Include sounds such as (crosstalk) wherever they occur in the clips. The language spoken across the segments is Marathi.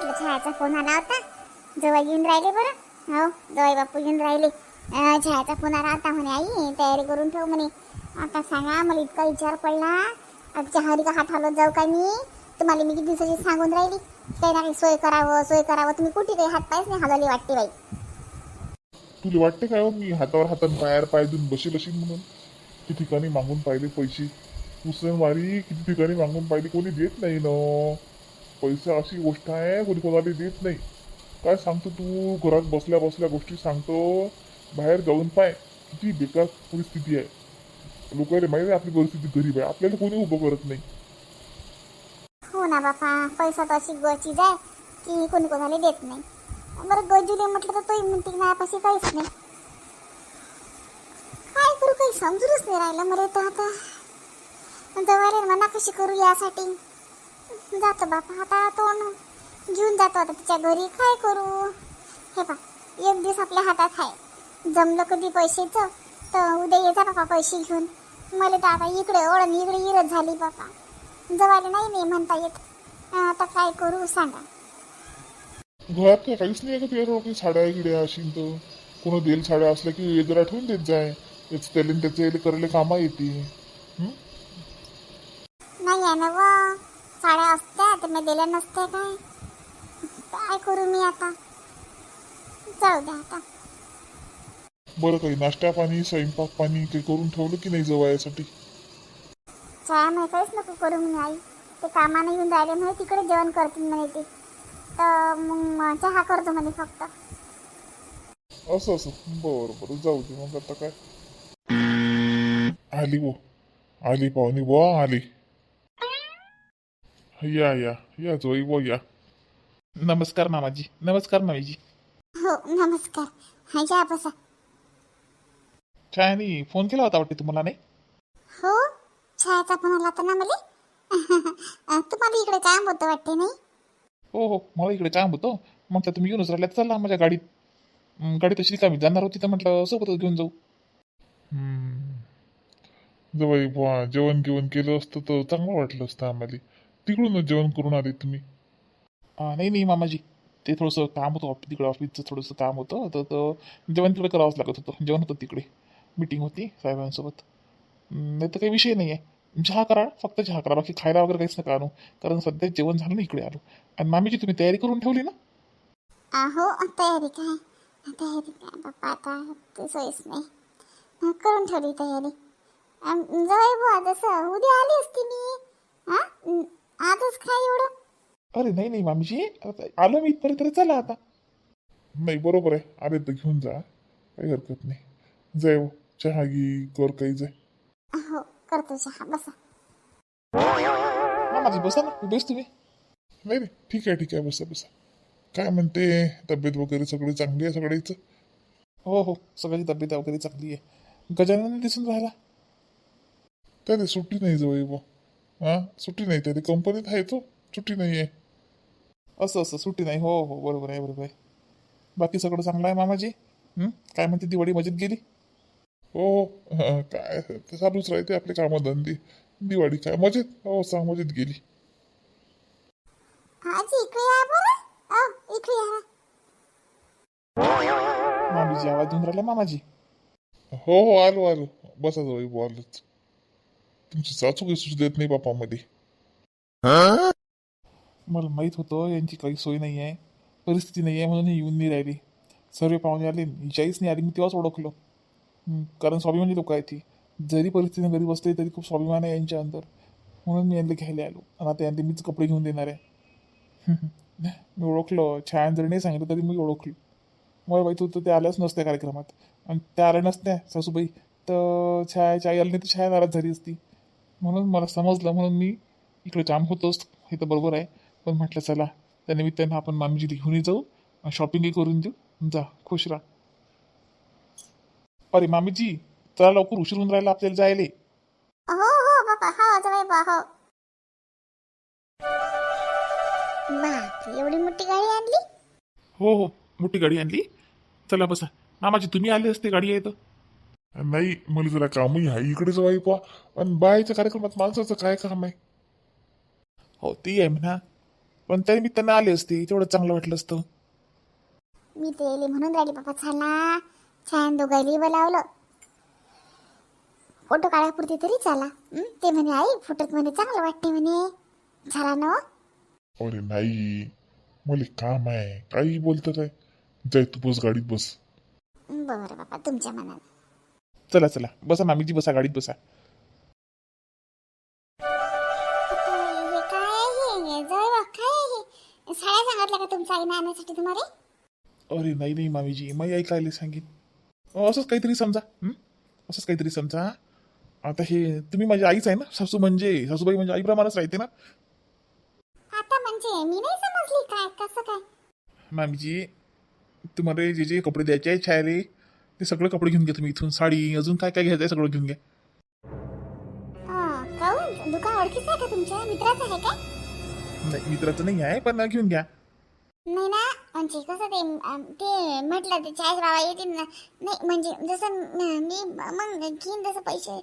म्हटलं छायाचा फोन आला होता. जवळ येऊन राहिले बरं. हो जवळ बापू येऊन राहिले. छायाचा फोन आला होता म्हणे आई तयारी करून ठेव म्हणे. आता सांगा मला इतका विचार पडला. आजच्या हरिका हात हलवत जाऊ का मी? तुम्हाला मी किती दिवसाची सांगून राहिली? काही ना काही सोय करावं सोय करावं. तुम्ही कुठे काही हात पायच नाही हलवली वाटते बाई. तुला वाटते काय हो मी हातावर हातात पायावर पाय देऊन बशी बशी म्हणून? किती ठिकाणी मागून पाहिले पैसे? उसनवारी किती ठिकाणी मागून पाहिले? कोणी देत नाही ना. पैसा अशी गोष्ट आहे कोणी कोणाला देत नाही. काय सांगतो तू? घरात बसल्या बसल्या गोष्टी सांगतो. बाहेर जाऊन पाय किती बेकार परिस्थिती आहे. लोकांना माहिती आहे आपली परिस्थिती गरीब आहे. आपल्याला कोणी उभं करत नाही. हो ना बापा पैसा तर अशी ग चीज आहे की कोणी कोणाला देत नाही. बरं गजुले म्हटलं तर तोही म्हणते की माझ्यापाशी काहीच नाही. काय करू काही समजूनच नाही राहिलं मला तर आता. जवळ म्हणा कशी करू यासाठी. जातो बापा आता तोंड घेऊन जातो आता तिच्या घरी. काय करू? हे पा एक दिवस आपल्या हातात आहे. जमलं कधी पैशाचं तर उद्या येजा बापा पैसे घेऊन. मला तर आता इकडे ओढण इकडे इरत झाली बापा. जवायला नाही नाही म्हणता येत. आता काय करू सांगा. घरात काय काहीच नाही का तुझ्या काही साड्या गिड्या असेल तर. कोणी देईल साड्या असल्या की जरा ठेवून देत जाय. त्याला त्याचे करायला कामा येते? नाही आहे ना साड्या असत्या तर मी दिल्या नसत्या काय? काय करू मी आता? जाऊ द्या आता. बरं काही नाश्ता पाणी स्वयंपाक पाणी काही करून ठेवलं की नाही जवायसाठी छाया माहितीच नको करू म्हणे आई. ते कामाने येऊन राहिले म्हणे तिकडे जेवण करतील म्हणे ते. तर मग चहा करतो म्हणे फक्त. असं असं. बरं बरं. जाऊ दे मग आता काय? आली वो. आली पाहुणी बुवा आली. या या. या जोई बुवा या. नमस्कार मामाजी. नमस्कार मामीजी. हो नमस्कार. हा या बसा. छायानी फोन केला होता वाटते तुम्हाला नाही? हो छायाचा फोन आला होता ना मला? तुम्हाला इकडे काम होतं वाटते नाही? हो हो मला इकडे काम होतं. म्हटलं तुम्ही येऊनच राहिल्यात चला माझ्या गाडीत. हं, गाडी तशी रिकामी जाणार होती तर म्हटलं सोबतच घेऊन जाऊ. जवळ बुवा जेवण गिवण केलं असतं तर चांगलं वाटलं असतं आम्हाला. तिकडूनच जेवण करून आले तुम्ही? नाही नाही मामाजी. ते थोडंसं काम होतं ऑफिस तिकडे ऑफिसचं थोडंसं काम होतं. तर जेवण तिकडे करावंच लागत होतं. जेवण होतं तिकडे. मीटिंग होती साहेबांसोबत. नाही तर काही विषय नाही आहे चहा करा फक्त चहा करा. बाकी खायला वगैरे काहीच नका आणू. कारण सध्या जेवण झालं ना इकडे आलो. आणि मामीजी तुम्ही तयारी करून ठेवली ना? अहो तयारी काय? तयारी काय? बाप्पा आता ते सोयीच नाही. करून ठेवली तयारी. जाऊ जसं उद्या आली असती मी. हा आजच काय एवढं. अरे नाही नाही मामीजी. आता आलो मी इथपर्यंत तरी चला आता. नाही बरोबर आहे. आले तर घेऊन जा. काही हरकत नाही. जाय हो, चहा घे कर काही जाय. हो करतो चहा. बसा. मामाजी बसा ना. बेस तुम्ही. नाही नाही. ठीक आहे ठीक आहे. बसा बसा. काय म्हणते? तब्येत वगैरे सगळी चांगली आहे सगळीच हो हो. सगळ्याची तब्येत वगैरे चांगली आहे. गजानन दिसून राहिला. त्याने सुट्टी नाही जवळ बुवा हां? सुट्टी नाही त्याने कंपनीत आहे तो. सुट्टी नाही आहे. असं असं सुट्टी नाही. हो हो बरोबर आहे बरोबर आहे. बाकी सगळं चांगलं आहे मामाजी? काय म्हणते दिवाळी मजेत गेली? हो हो. काय ते चालूच राहते आपले कामधंदे. दिवाळी काय मजेत? हो सांग मजेत गेली. मामीजी आवाज देऊन राहिला मामाजी? हो हो आलो आलो. बसा जवळ बुवा आलोच. तुमची सासू काही सुचू देत नाही बापामध्ये. मला माहीत होतं यांची काही सोय नाही आहे परिस्थिती नाही आहे म्हणून हे येऊन नाही राहिली. सर्व पाहुणे आले हिच्याहीच नाही आली मी तेव्हाच ओळखलो. हं, कारण स्वाभिमानी लोक आहे ती. जरी परिस्थिती घरी बसली तरी खूप स्वाभिमान आहे यांच्या अंदर. म्हणून मी यांना घ्यायला आलो. आणि आता यांना मीच कपडे घेऊन देणार आहे. (laughs) मी ओळखलो. छान जरी नाही सांगितलं तरी मी ओळखलो. मला माहिती होतं ते आल्याच नसत्या कार्यक्रमात. आणि त्या आल्या नसत्या सासूबाई. तर छायाच्या आई आली नाही तर छाया नाराज झाली असती. म्हणून मला समजलं म्हणून मी इकडे काम होतोच हे तर बरोबर आहे. पण म्हटलं चला त्या निमित्तानं आपण मामीजी घेऊनही जाऊ शॉपिंगही करून देऊ. जा खुश राहा. अरे मामीजी चला लवकर उशीर होऊन राहिला आपल्याला जायले. हो हो हो हो बाप एवढी मोठी गाडी आणली? हो हो मोठी गाडी आणली. चला बसा. मामाजी तुम्ही आले असते गाडी आहे तर नाही मला जरा कामही आहे इकडे जवळ बुवा आणि बायच्या कार्यक्रमात माणसाचं काय काम आहे? हो ती आहे म्हणा. पण त्या निमित्तानं आले असते तेवढं चांगलं वाटलं असतं. मी ते येले म्हणून राहिली बाबा चला. छान दोघायली बोलावलं. फोटो काढापुरते तरी चला. हं? ते म्हणे आई फोटोत म्हणे चांगलं वाटते म्हणे. झाला ना हो? अरे नाही मला काम आहे. काही बोलतं काय? जाय तू बस गाडीत बस. बरं बाबा तुमच्या मनात चला चला. बसा मामीजी बसा गाडीत बसा. काय काय साड्या सांगितल्या का तुमच्या आईने आणण्यासाठी तुम्हाला अरे नाही नाही मामीजी मी ऐकायला सांगेन? अं, असंच काहीतरी समजा? असंच काहीतरी समजा. आता हे तुम्ही माझी आईच आहे ना? सासू म्हणजे सासूबाई म्हणजे आईप्रमाणेच राहते ना? आता म्हणजे मी नाही समजली काय कसं काय? मामीजी तुम्हाला जे जे कपडे द्यायचे आहे छायले ते सगळे कपडे घेऊन घ्या तुम्ही इथून साडी अजून काय काय घ्यायचं सगळं घेऊन घ्या. काहून दुकान ओळखीचं आहे का तुमच्या? मित्राचं आहे का? नाही मित्राचं नाही आहे पण घेऊन घ्या. नाही ना म्हणजे कसं ते अं, ते म्हटलं ते चाळीस बाबा येतील ना. नाही म्हणजे जसं म- मी मग घेईन तसं पैसे.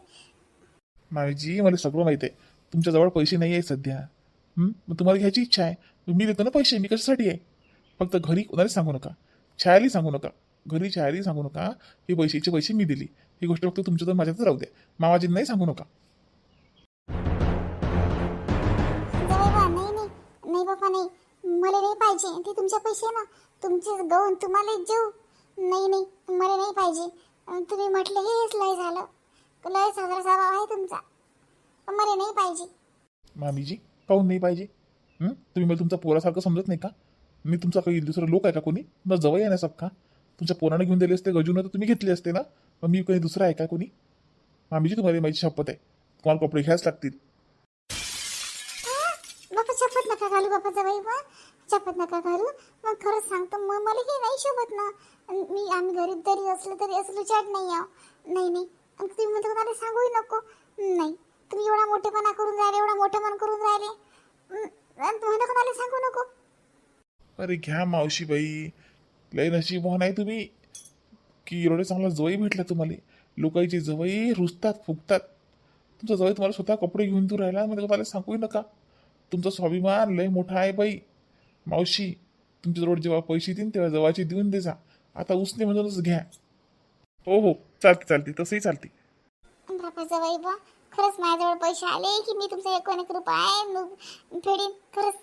मामीजी मला सगळं माहिती आहे. तुमच्याजवळ पैसे नाही आहे सध्या. हं? मग तुम्हाला घ्यायची इच्छा आहे. मी देतो ना पैसे मी कशासाठी आहे? फक्त घरी कोणालाच सांगू नका. छायाली सांगू नका. घरी छायाली सांगू नका. हे पैशाचे पैसे मी दिली. ही गोष्ट फक्त तुमच्या तर माझ्यातच राहू द्या मामाजींना नाही सांगू नका. जवळ बा नाही नाही. नाही बाबा नाही. मला नाही पाहिजे. ते तुमचे पैसे ना. गहून तुम्हाला देऊ. नाही नाही. मला नाही पाहिजे. अं, तुम्ही म्हटलं हेच लय झालं. लय साजरा स्वभाव आहे तुमचा. पण मला नाही पाहिजे. मामीजी काहून नाही पाहिजे? तुम्ही मला तुमचा पोरासारखं समजत नाही का? मी तुमचा काही दुसरं लोक आहे का कोणी? जवळ सबका तुमच्या पोराने घेऊन दिले असते गजून तर तुम्ही घेतले असते ना? मग मी काही दुसरा आहे का कोणी? मामीजी तुम्हाला माझी शपथ आहे. तुम्हाला कपडे घ्यायच लागतील. बापा शपथ नका घालू बापा जवाई बा शपथ नका घालू. मग खरंच सांगतो मग मला हे नाही शोभत ना. मी आम्ही गरीब तरी असलो तरी असलो चॅट नाही आहो. नाही नाही. अन तुम्ही म्हणता कोणाला सांगूही नको. नाही. तुम्ही एवढा मोठेपणा करून राहिले एवढा मोठेपण करून राहिले. अन तुम्हाला कोणाला सांगू नको. अरे घ्या मावशी बाई. लय नशीबवान आहे तुम्ही. की एवढे चांगला जवई भेटला तुम्हाला. लोकांची जवई रुजतात फुगतात. तुमचा जवळ तुम्हाला स्वतः कपडे घेऊन तू राहिला म्हणजे तुम्हाला सांगूही नका. तुमचा स्वाभिमान लय मोठा आहे बाई. मावशी तुमच्याजवळ जेव्हा पैसे देईन तेव्हा जवळचे देऊन दे जा. आता उसने म्हणूनच घ्या. हो हो चालते चालते तसंही चालते. बापा जवाई बा. खरंच माझ्याजवळ पैसे आले की मी तुमचा एक एक रुपये नु- फेडीन. खरंच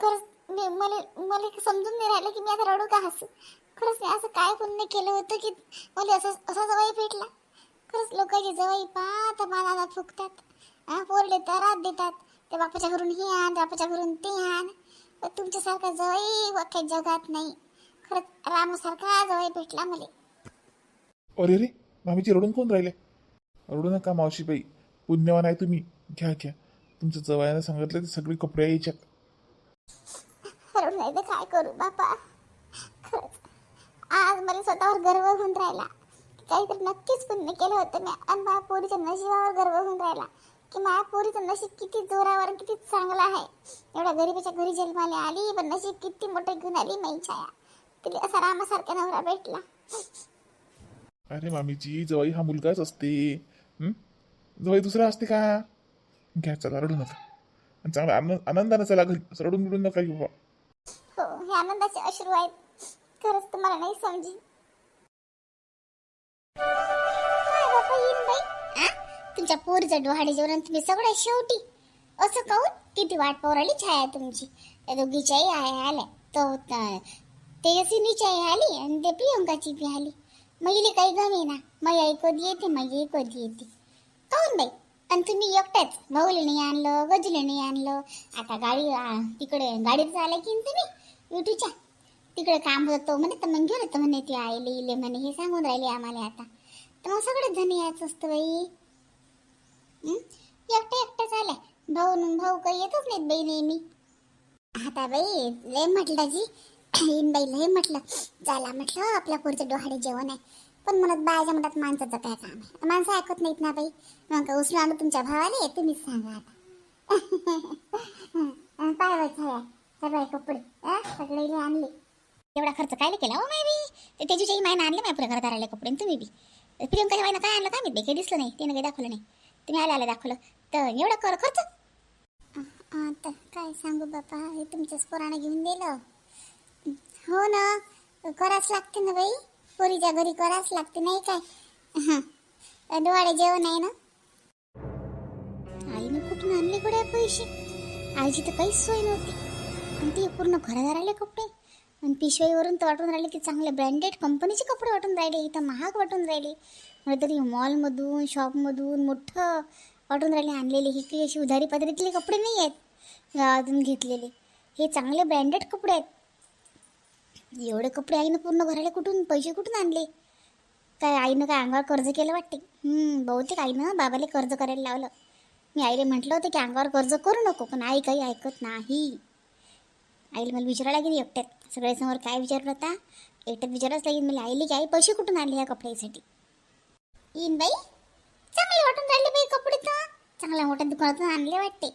खरंच मी मला मला समजून नाही राहिलं की मी आता रडू का हसू. खरंच मी असं काय पुण्य केलं होतं की मला असं असा जवाई भेटला. खरंच लोकांची जवाई पाहत बाणात फुकतात. हा पोरले तरात देतात. ते बापाच्या घरून हे आण बापाच्या घरून ते आण. पण तुमच्यासारखा जवाई वाक्या जगात नाही. खरंच रामासारखा जवाई भेटला मला. अरे रे मामीची रडून कोण राहिले? रडू नका मावशी बाई पुण्यवान आहे तुम्ही. घ्या घ्या. तुमच्या जवळने सांगितलं ते सगळे कपडे यायच्यात हरवून नाही तर काय करू बापा? खरंच. आज मला स्वतःवर गर्व होऊन राहिला. काहीतरी नक्कीच पुण्य केलं होतं मी. आणि माझ्या पोरीच्या नशिबावर गर्व होऊन राहिला की माझ्या पोरीचं नशीब किती जोरावर आणि किती चांगलं आहे. एवढ्या गरिबीच्या घरी जन्माला आली पण नशीब किती मोठं घेऊन आली नाही छाया. तिला असा रामासारखा नवरा भेटला. अरे मामीजी जवाई हा मुलगाच असते. हं? जवाई दुसरा असते का? घ्या चला रडू नका. आणि चांगला आनंदानं चला घरी. असं रडून रडून नका घेऊ. बा. हो हे आनंदाचे अश्रू आहेत. खरंच तुम्हाला नाही समजी. काय बापा येईन बाई? आ? तुमच्या पोरीचं डोहाडे जेवण तुम्ही सगळं शेवटी असं काहून किती वाट पोराली छाया तुमची. त्या दोघीच्याही आहे आल्या तो त- तेजस्विनीची आई आली आणि ते प्रियंकाची बी आली. मैले काही गमी ना. मग आई कधी येते मग आई कधी येते. काहून बाई? आणि तुम्ही एकट्याच. भाऊला नाही आणलं गजूला नाही आणलं. आता गाडी आ, तिकडे गाडीत झालं की तुम्ही? युट्यूच्या तिकडे काम होतं. म्हणे तर मग घेऊन येतो म्हणे ते आईले इले म्हणे हे सांगून राहिले आम्हाला आता. तर मग सगळेच जण यायचं असतं बाई. एकटं एकटं झालं भाऊ भाऊ काही येतच नाहीत बाई नेहमी. आता बाई लय म्हटलं जी येईन बाई लय म्हटलं. चला म्हटलं आपल्या पुढचं डोहाडे जेवण आहे. पण म्हणत बायाच्या म्हणतात माणसाचं काय काम आहे माणसं ऐकत नाहीत ना बाई. मग का आम्ही तुमच्या भावाले? तुम्हीच सांगा आता. (laughs) पाय बाई छाया कपडे सगळे आणले. एवढा खर्च काय केला हो बी ते त्याच्याशी मायनं आणले माझ्या पुढे घरात आले कपडे आणि तुम्ही बी. प्रियंकाच्या मायना काय आणलं काय मी काही दिसलं नाही त्यानं काही दाखवलं नाही. तुम्ही आले आले दाखवलं. तर एवढा कर खर्च. आता काय सांगू बापा हे तुमच्याच पोरानं घेऊन दिलं. हो ना करावंच लागते ना बाई. पोरीच्या घरी करावंच लागते नाही काय? हां डोळे जेवण आहे ना? आईनं कुठून आणले गोड्या पैसे? आईची तर काहीच सोय नव्हती. आणि ते पूर्ण घरादाराले कपडे. आणि पिशवीवरून तर वाटून राहिले की चांगले ब्रँडेड कंपनीचे कपडे वाटून राहिले इथं महाग वाटून राहिले. मला तरी मॉलमधून शॉपमधून मोठं वाटून राहिले आणलेले. हे काही अशी उधारी पदरीतले कपडे नाही आहेत गावातून घेतलेले. हे चांगले ब्रँडेड कपडे आहेत. एवढे कपडे आईनं पूर्ण घराला कुठून पैसे कुठून आणले? काय आईनं काय अंगावर कर्ज केलं वाटते? बहुतेक आईनं बाबाला कर्ज करायला लावलं. मी आईला म्हटलं होतं की अंगावर कर्ज करू नको पण आई काही ऐकत नाही. आईला मला विचारायला लागेल एकट्यात. सगळ्यासमोर काय विचारलं होता? एकट्यात विचारच लागेल मला. आईली की आई पैसे कुठून आणले या कपड्यासाठी? येईन बाई. चांगले वाटून राहिले बाई कपडे तर. चांगल्या मोठ्या दुकानातून आणले वाटते.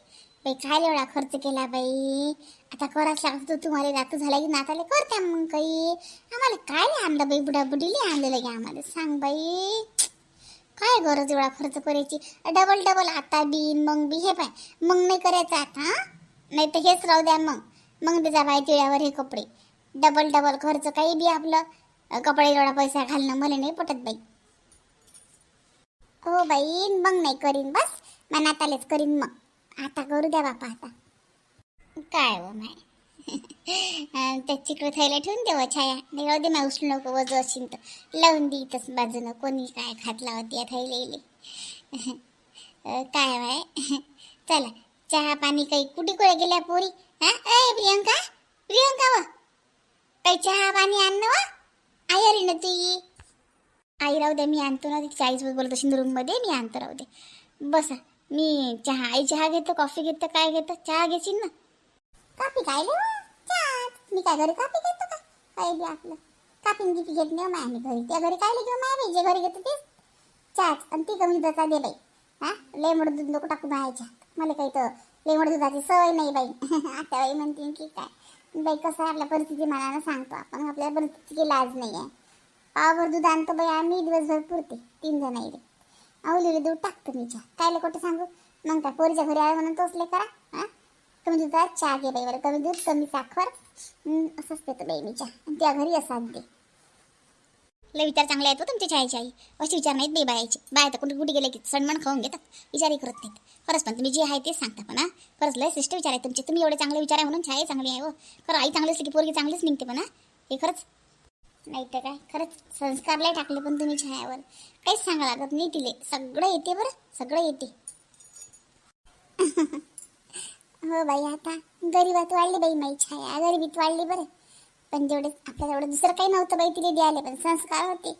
बाई काय एवढा खर्च केला बाई. आता कराच लागतो तुम्हाला जातो झाला की नाताले करत्या मग काही. आम्हाला काय आणलं बाई बुडा बुडीले आणलेलं की आम्हाला. सांग बाई. काय गरज एवढा खर्च करायची? डबल डबल आता बीन मग बी हे पाय. मग नाही करायचं आता नाही तर हेच राहू द्या मग. मग त्याचा बाई तिळ्यावर हे कपडे. डबल डबल खर्च काही बी आपलं कपडे एवढा पैसा घालणं मला नाही पटत बाई. हो बाई मग नाही करीन बस. मनात आलेच करीन मग. आता करू द्या बापा आता. काय हो माय? (laughs) त्या चिकडे थैला ठेवून देव हो छाया. नाही दे माय उचलू नको वजू असेल तर. लावून दे इथंच बाजूनं. कोणी काय खात लावत या थैलेले (laughs) काय बाय (laughs) चला चहा पाणी काही कुठे कुठे गेल्या पोरी? हा? अय प्रियंका? प्रियंका व? काही चहा पाणी आण ना वा? आई आली ना तुझी आई राहू दे मी आणतो ना. तिची आईसोबत बोलत असेल रूममध्ये मी आणतो राहू दे. बसा. मी चहा आई चहा घेतो कॉफी घेतो काय घेतो? चहा घेशील ना? कॉफी काय मी काय घरी कॉफी घेतो का? काय बी आपलं. कापीन गिपी घेत नाही हो माय घरी. त्या घरी काय घेऊ माय जे घरी घेतो तेच. चहाच. आणि ती कमी दुधाचा दे बाई. हा? लय मोठं दूध नको टाकू बायच्या मला काही तर लय मोठं दुधाची सवय नाही बाई. (laughs) आता बाई म्हणते की काय? बाई कसं आहे आपल्या परिस्थिती मनानं सांगतो आपण. आपल्या परिस्थितीची लाज नाही आहे. पावभर दूध आणतो बाई आम्ही. दिवसभर पुरते. तीन जण आहे आवलेले दूध टाकतो मी चहा. कायले कुठं सांगू? मग काय पोरीच्या घरी आलं म्हणून तोसले करा. हा? कमी दुधात चहा घे बाई. बरं कमी दूध कमी साखर. असंच देतो बाई मी चहा. आणि त्या घरी असाच दे. लय विचार चांगले आहेत हो तुमच्या छायाची आई असे विचार नाहीत बे बायाचे बाय तर कुठे कुठे गेले की सन्मान खाऊन घेतात. विचारही करत नाहीत. खरंच पण तुम्ही जे आहे तेच सांगता पण हा. खरंच लय शिष्ट विचार आहे तुमचे. तुम्ही एवढे चांगले विचार आहे म्हणून छाया चांगली आहे हो. खरं आई चांगली असली की पोरगी चांगलीच निघते पण हा. हे खरंच. नाही तर काय? खरंच संस्कार लय टाकले पण तुम्ही छायावर काहीच सांगा लागत नाही तिले. सगळं येते बरं. सगळं येते. (laughs) हो बाई आता गरीबात वाढली बाई माई छाया. गरिबीत वाढली बरं. पण जेवढे आपल्या एवढं दुसरं काही नव्हतं बाई तिने द्यायला पण संस्कार होते.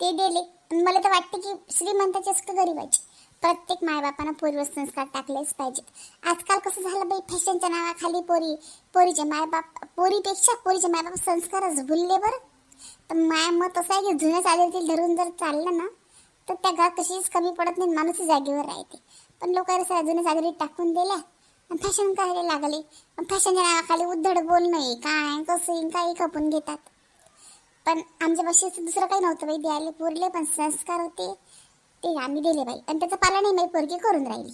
ते दिले. आणि मला तर वाटते की श्रीमंताचे असतं गरीबाचे प्रत्येक मायबापानं पोरीवर संस्कार टाकलेच पाहिजेत. आजकाल कसं झालं बाई फॅशनच्या नावाखाली पोरी पोरीचे मायबाप पोरीपेक्षा पोरीचे मायबाप संस्कारच भुलले बरं. तर माय मत असं आहे की जुन्या चालीतील धरून जर चाललं ना तर त्या घरात कशीच कमी पडत नाही माणूस जागेवर राहते. पण लोक सगळ्या जुन्या चादरी टाकून दिल्या. फॅशन करायला लागले. फॅशनच्या नावाखाली उद्धड बोलणं आहे काय कसं काही खपून घेतात. पण आमच्या पाशी दुसरं काही नव्हतं बाई. द्यायला पुरले पण संस्कार होते. ते आम्ही दिले बाई. आणि त्याचं पालन नाही बाई. पोरगी करून राहिली.